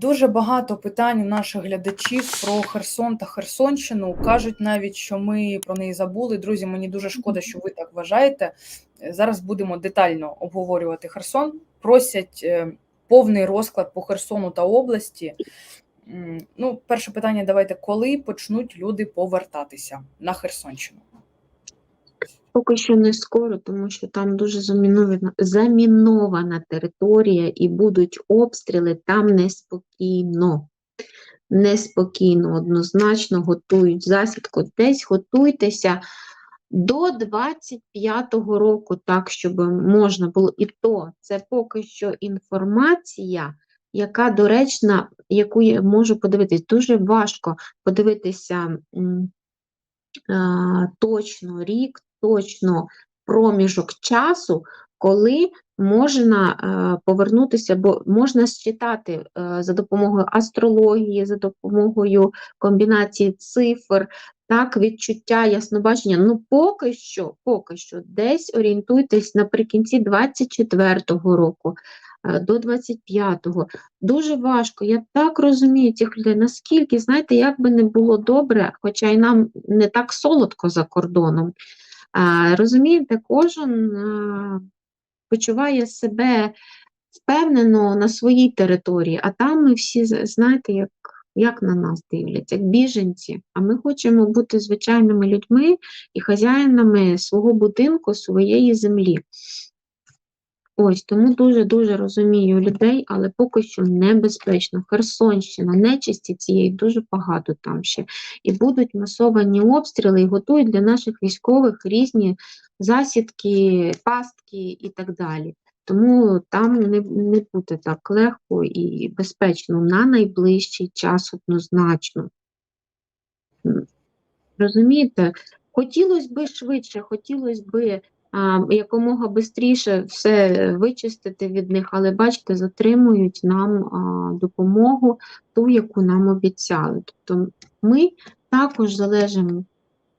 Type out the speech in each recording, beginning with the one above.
Дуже багато питань наших глядачів про Херсон та Херсонщину. Кажуть навіть, що ми про неї забули. Друзі, мені дуже шкода, що ви так вважаєте. Зараз будемо детально обговорювати Херсон. Просять е, повний розклад по Херсону та області. Ну, перше питання: давайте коли почнуть люди повертатися на Херсонщину? Поки що не скоро, тому що там дуже замінована, замінована територія і будуть обстріли, там неспокійно. Неспокійно, однозначно готують засідку. Десь готуйтеся до 25-го року, так, щоб можна було. І то це поки що інформація, яка доречна, яку я можу подивитись. Дуже важко подивитися точно рік, точно проміжок часу, коли можна е, повернутися, бо можна считати е, за допомогою астрології, за допомогою комбінації цифр, так, відчуття, яснобачення. Ну, поки що, поки що, десь орієнтуйтесь наприкінці 24-го року. е, До 25-го. Дуже важко. Я так розумію цих людей, наскільки, знаєте, як би не було добре, хоча й нам не так солодко за кордоном. Розумієте, кожен почуває себе впевнено на своїй території, а там ми всі, знаєте, як, як на нас дивляться, як біженці. А ми хочемо бути звичайними людьми і хазяїнами свого будинку, своєї землі. Ось тому дуже-дуже розумію людей, але поки що небезпечно. Херсонщина, нечисті цієї дуже багато там ще. І будуть масовані обстріли, і готують для наших військових різні засідки, пастки і так далі. Тому там не, не буде так легко і безпечно на найближчий час однозначно. Розумієте, хотілося б швидше, хотілося б а, якомога швидше все вичистити від них, але бачите, затримують нам допомогу, ту, яку нам обіцяли. Тобто ми також залежимо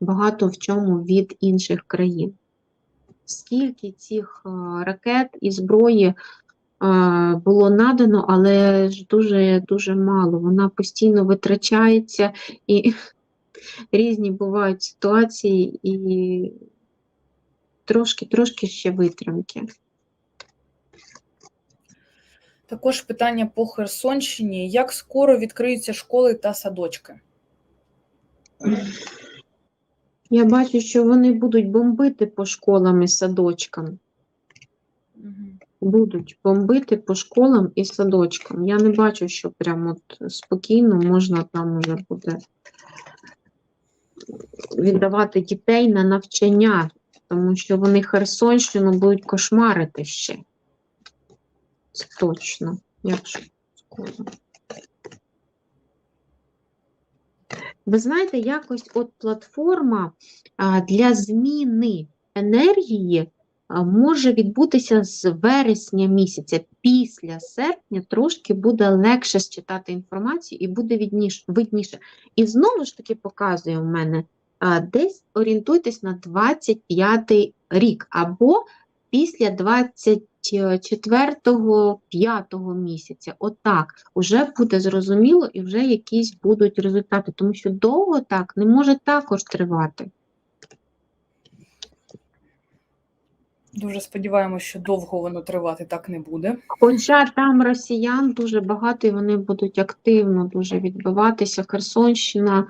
багато в чому від інших країн. Скільки цих ракет і зброї було надано, але ж дуже дуже мало. Вона постійно витрачається і різні бувають ситуації і трошки, трошки ще витримки. Також питання по Херсонщині: як скоро відкриються школи та садочки? Я бачу, що вони будуть бомбити по школам і садочкам. Будуть бомбити по школам і садочкам. Я не бачу, що прямо от спокійно можна там уже буде віддавати дітей на навчання, тому що вони Херсонщину будуть кошмарити ще. Це точно. Якщо скоро. Ви знаєте, якось от платформа для зміни енергії може відбутися з вересня місяця. Після серпня трошки буде легше считати інформацію і буде видніше. І знову ж таки показує у мене десь орієнтуйтесь на 25 рік або після 24-5 місяця. Отак вже буде зрозуміло і вже якісь будуть результати, тому що довго так не може також тривати. Дуже сподіваємося, що довго воно тривати так не буде. Хоча там росіян дуже багато, і вони будуть активно дуже відбиватися. Херсонщина,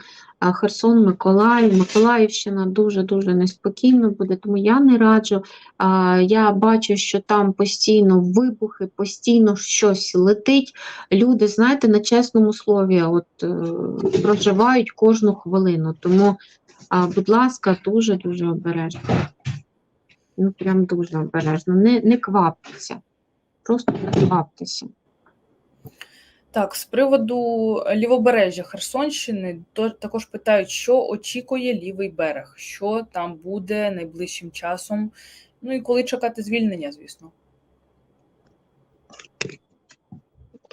Херсон, Миколаїв, Миколаївщина дуже-дуже неспокійно буде, тому я не раджу. Я бачу, що там постійно вибухи, постійно щось летить. Люди, знаєте, на чесному слові от, е, проживають кожну хвилину. Тому, будь ласка, дуже-дуже обережно. Ну, прям дуже обережно. Не, не кваптеся. Просто не кваптеся. Так, з приводу лівобережжя Херсонщини, то також питають, що очікує лівий берег, що там буде найближчим часом. Ну і коли чекати звільнення, звісно.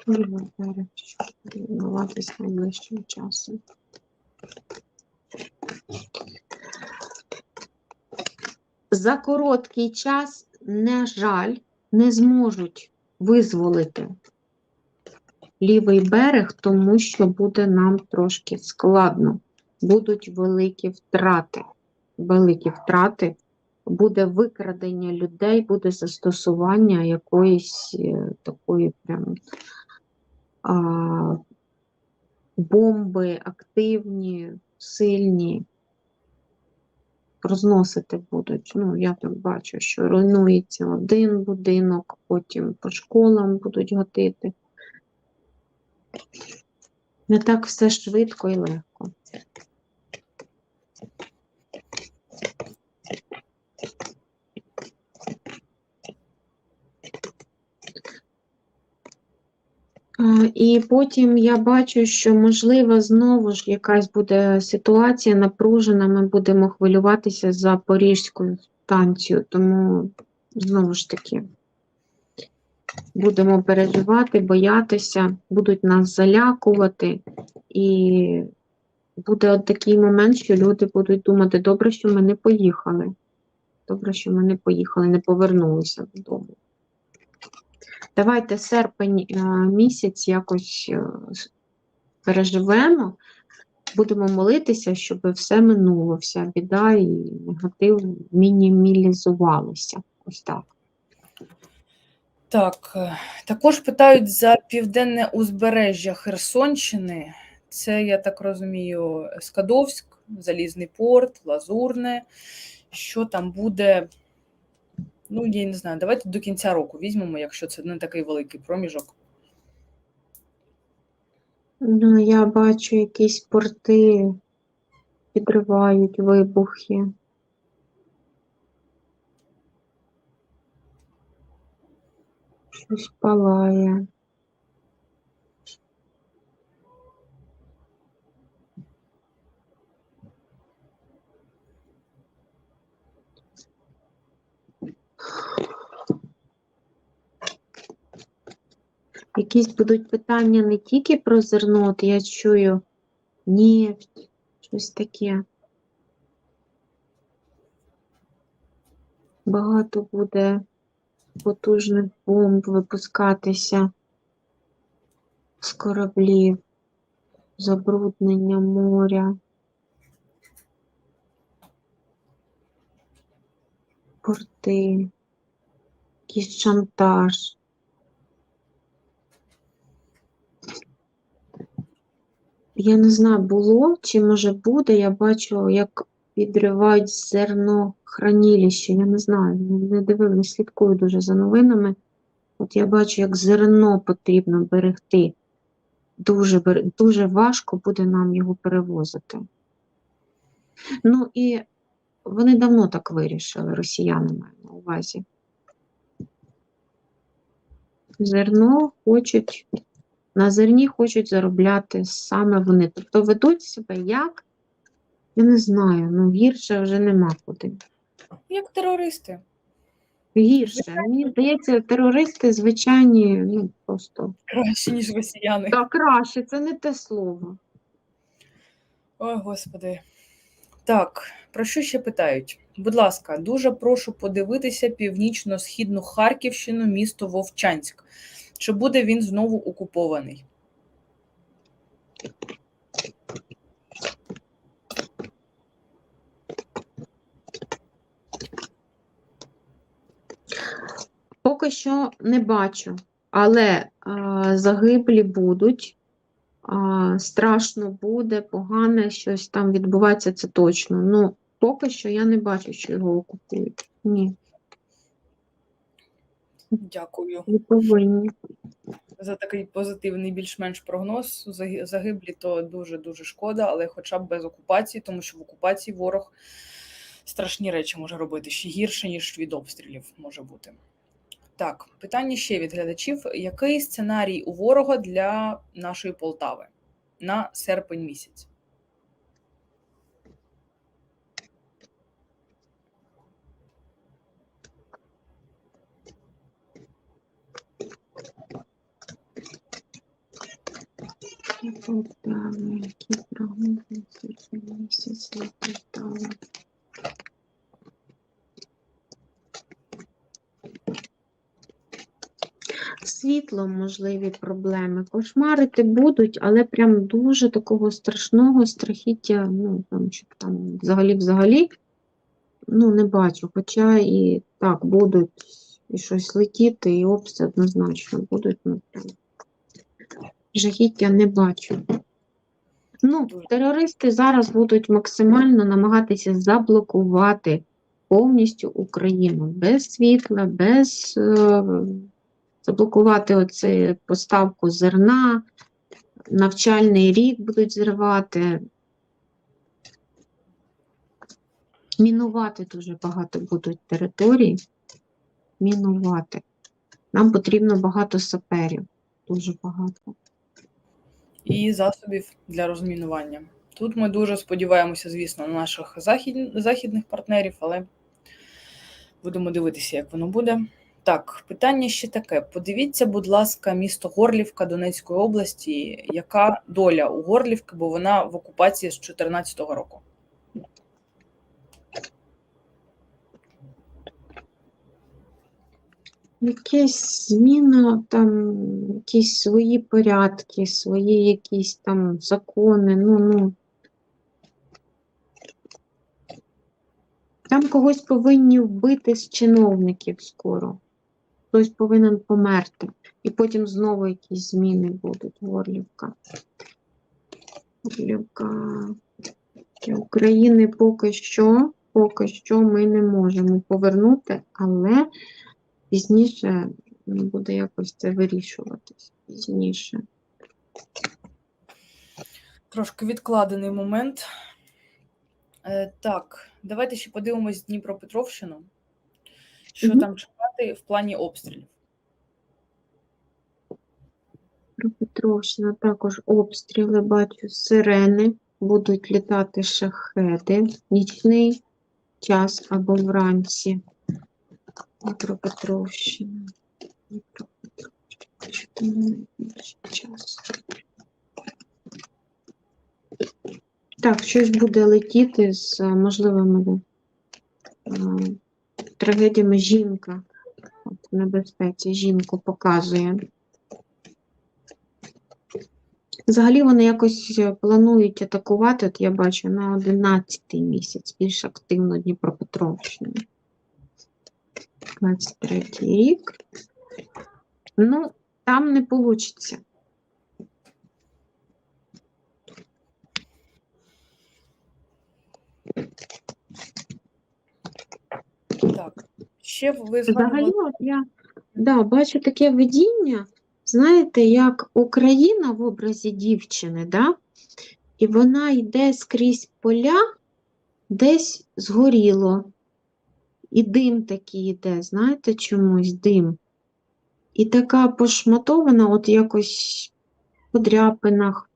Лівий берег, що відбуватись найближчим часом. За короткий час, на жаль, не зможуть визволити лівий берег, тому що буде нам трошки складно. Будуть великі втрати. Великі втрати. Буде викрадення людей, буде застосування якоїсь е, такої прям а, бомби активні, сильні. Розносити будуть. Ну, я так бачу, що руйнується один будинок, потім по школам будуть гатити. Не так все швидко і легко. І потім я бачу, що можливо знову ж якась буде ситуація напружена. Ми будемо хвилюватися за Поріжську станцію, тому знову ж таки будемо переживати, боятися, будуть нас залякувати, і буде от такий момент, що люди будуть думати, добре, що ми не поїхали. Добре, що ми не поїхали, не повернулися додому. Давайте серпень е, місяць якось е, переживемо, будемо молитися, щоб все минуло, вся біда і негатив мінімалізувалися. Ось так. Так, е, також питають за південне узбережжя Херсонщини. Це, я так розумію, Скадовськ, Залізний порт, Лазурне. Що там буде? Ну, я не знаю. Давайте до кінця року візьмемо, якщо це не такий великий проміжок. Ну, я бачу, якісь порти підривають вибухи. Щось палає. Якісь будуть питання не тільки про зерно, от я чую нефть, щось таке. Багато буде потужних бомб випускатися з кораблів, забруднення моря. Порти, якийсь шантаж. Я не знаю, було чи може буде. Я бачу, як підривають зернохранилище. Я не знаю, не, дивив, не слідкую дуже за новинами. От я бачу, як зерно потрібно берегти. Дуже, дуже важко буде нам його перевозити. Ну і вони давно так вирішили, росіяни маю на увазі. Зерно хочуть на зерні хочуть заробляти саме вони. Тобто ведуть себе як, я не знаю, ну гірше вже нема куди. Як терористи. Гірше. Мені здається, терористи звичайні, ну просто Краще, ніж росіяни. та краще, це не те слово. Ой, господи. Так, про що ще питають? Будь ласка, дуже прошу подивитися північно-східну Харківщину, місто Вовчанськ. Чи буде він знову окупований? Поки що не бачу, але а, загиблі будуть, а, страшно буде, погане щось там відбувається, це точно. Ну, поки що я не бачу, що його окупують. Ні, Дякую не повинні. за такий позитивний більш-менш прогноз. Загиблі то дуже-дуже шкода, але хоча б без окупації, тому що в окупації ворог страшні речі може робити ще гірше, ніж від обстрілів може бути. Так, питання ще від глядачів: який сценарій у ворога для нашої Полтави на серпень місяць? Полтава, які прогнози на місяць для Полтави? світлом можливі проблеми. Кошмарити будуть, але прям дуже такого страшного страхіття, ну, там, щоб там взагалі-взагалі, ну, не бачу. Хоча і так, будуть і щось летіти, і обстріли однозначно будуть. Ну, прям. Жахіття не бачу. Ну, терористи зараз будуть максимально намагатися заблокувати повністю Україну без світла, без е, заблокувати оце поставку зерна, навчальний рік будуть зривати. Мінувати дуже багато будуть територій. Мінувати. Нам потрібно багато саперів. Дуже багато. І засобів для розмінування. Тут ми дуже сподіваємося, звісно, на наших захід... західних партнерів, але будемо дивитися, як воно буде. Так, питання ще таке. Подивіться, будь ласка, місто Горлівка Донецької області. Яка доля у Горлівки, бо вона в окупації з 2014 року? Якась зміна, там, якісь свої порядки, свої якісь там закони, ну, ну. Там когось повинні вбити з чиновників скоро. Хтось повинен померти. І потім знову якісь зміни будуть. Горлівка. Горлівка. України поки що, поки що ми не можемо повернути, але пізніше буде якось це вирішуватись. Пізніше. Трошки відкладений момент. Е, так, давайте ще подивимось Дніпропетровщину. Що Мгм. там чекати в плані обстрілів? Дніпропетровщина також обстріли, бачу, сирени, будуть літати шахеди в нічний час або вранці. Дніпропетровщина. Дніпропетровщина. Що там найбільше час? Так, щось буде летіти з е, можливими е, трагедіями жінка. От, небезпеці жінку показує. Взагалі вони якось е, планують атакувати, от я бачу, на 11-й місяць більш активно Дніпропетровщину. 23-й рік. Ну, там не вийде. Так, ще ви Взагалі, от я да, бачу таке видіння, знаєте, як Україна в образі дівчини, да? і вона йде скрізь поля, десь згоріло. І дим такий йде, знаєте, чомусь дим. І така пошматована, от якось по дряпинах,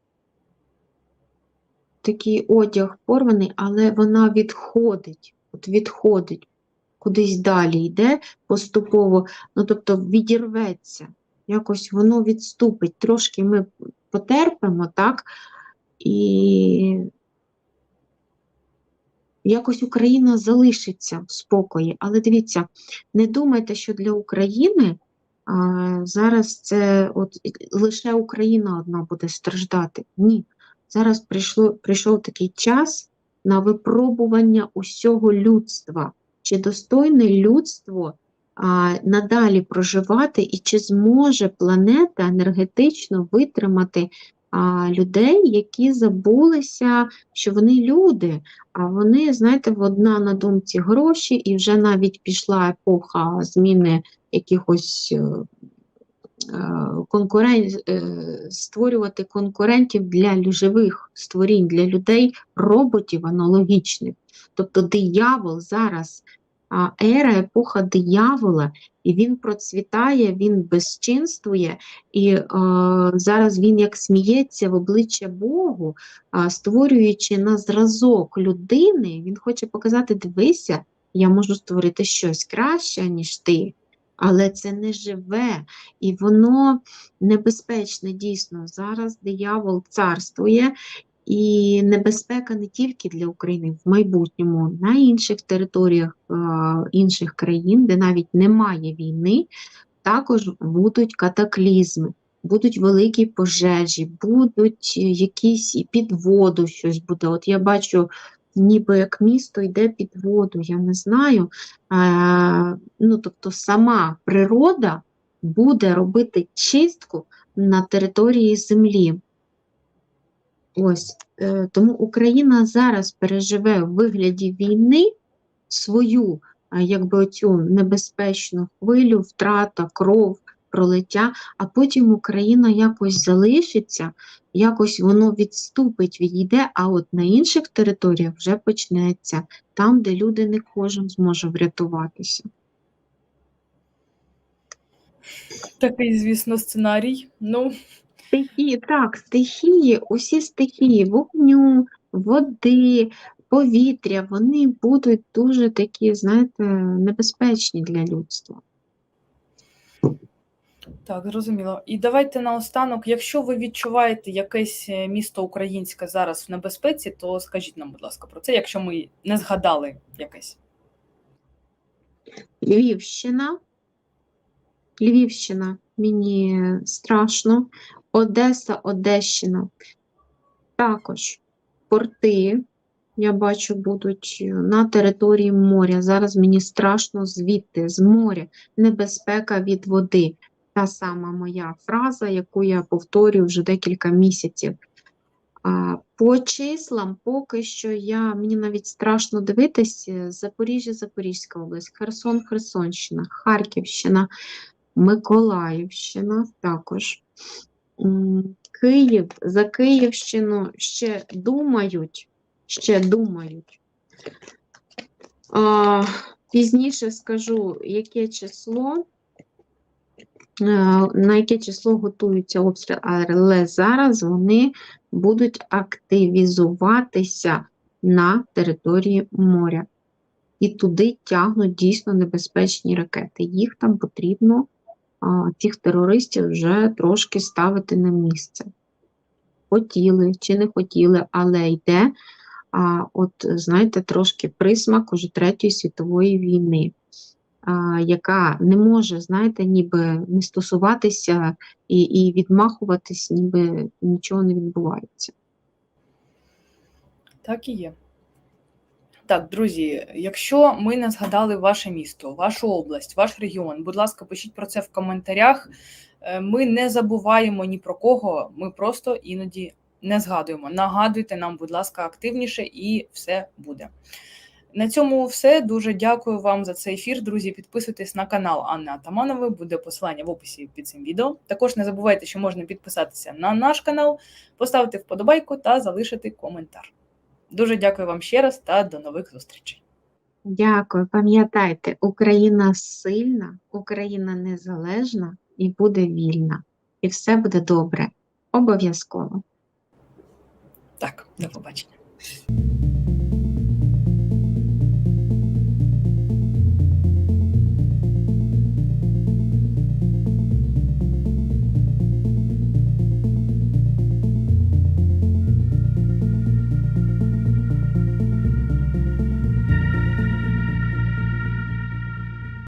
такий одяг порваний, але вона відходить, от відходить, кудись далі йде поступово, ну тобто відірветься, якось воно відступить. Трошки ми потерпимо, так? І якось Україна залишиться в спокої. Але дивіться, не думайте, що для України а, зараз це от лише Україна одна буде страждати. Ні. Зараз прийшло, прийшов такий час на випробування усього людства. Чи достойне людство а, надалі проживати, і чи зможе планета енергетично витримати людей, які забулися, що вони люди, а вони, знаєте, в одна на думці гроші, і вже навіть пішла епоха зміни якихось е, е, конкурен... е, створювати конкурентів для живих створінь, для людей, роботів аналогічних. Тобто диявол зараз, ера, епоха диявола, і він процвітає, він безчинствує, і е, зараз він як сміється в обличчя Богу, а, створюючи на зразок людини, він хоче показати: дивися, я можу створити щось краще, ніж ти. Але це не живе, і воно небезпечне дійсно. Зараз диявол царствує, і небезпека не тільки для України в майбутньому, на інших територіях е, інших країн, де навіть немає війни, також будуть катаклізми, будуть великі пожежі, будуть якісь під воду щось буде. От я бачу, ніби як місто йде під воду, я не знаю. Е, ну, тобто сама природа буде робити чистку на території землі. Ось, е, тому Україна зараз переживе в вигляді війни свою, якби оцю небезпечну хвилю, втрата, кров, пролиття, а потім Україна якось залишиться, якось воно відступить, відійде, а от на інших територіях вже почнеться, там, де люди не кожен зможе врятуватися. Такий, звісно, сценарій. Ну, Стихії, так, стихії, усі стихії вогню, води, повітря, вони будуть дуже такі, знаєте, небезпечні для людства. так, зрозуміло. І давайте наостанок, якщо ви відчуваєте якесь е, місто українське зараз в небезпеці, то скажіть нам, будь ласка, про це, якщо ми не згадали якесь. Львівщина. Львівщина, мені страшно. Одеса, Одещина. Також порти, я бачу, будуть на території моря. Зараз мені страшно звідти, з моря, небезпека від води. Та сама моя фраза, яку я повторюю вже декілька місяців. По числам поки що я, мені навіть страшно дивитися, Запоріжжя, Запорізька область, Херсон, Херсонщина, Харківщина, Миколаївщина також. Київ, за Київщину ще думають, ще думають. А, пізніше скажу, яке число, е, на яке число готуються обстріли, але зараз вони будуть активізуватися на території моря. І туди тягнуть дійсно небезпечні ракети. Їх там потрібно, цих терористів, вже трошки ставити на місце. Хотіли чи не хотіли, але йде, а, от, знаєте, трошки присмак уже Третьої світової війни, а, яка не може, знаєте, ніби не стосуватися і, і відмахуватись, ніби нічого не відбувається. Так і є. Так, друзі, якщо ми не згадали ваше місто, вашу область, ваш регіон, будь ласка, пишіть про це в коментарях. Е, Ми не забуваємо ні про кого, ми просто іноді не згадуємо. Нагадуйте нам, будь ласка, активніше, і все буде. На цьому все. Дуже дякую вам за цей ефір. Друзі, підписуйтесь на канал Анни Атаманової, буде посилання в описі під цим відео. Також не забувайте, що можна підписатися на наш канал, поставити вподобайку та залишити коментар. Дуже дякую вам ще раз та до нових зустрічей. Дякую. Пам'ятайте, Україна сильна, Україна незалежна і буде вільна. І все буде добре. Обов'язково. Так, до побачення.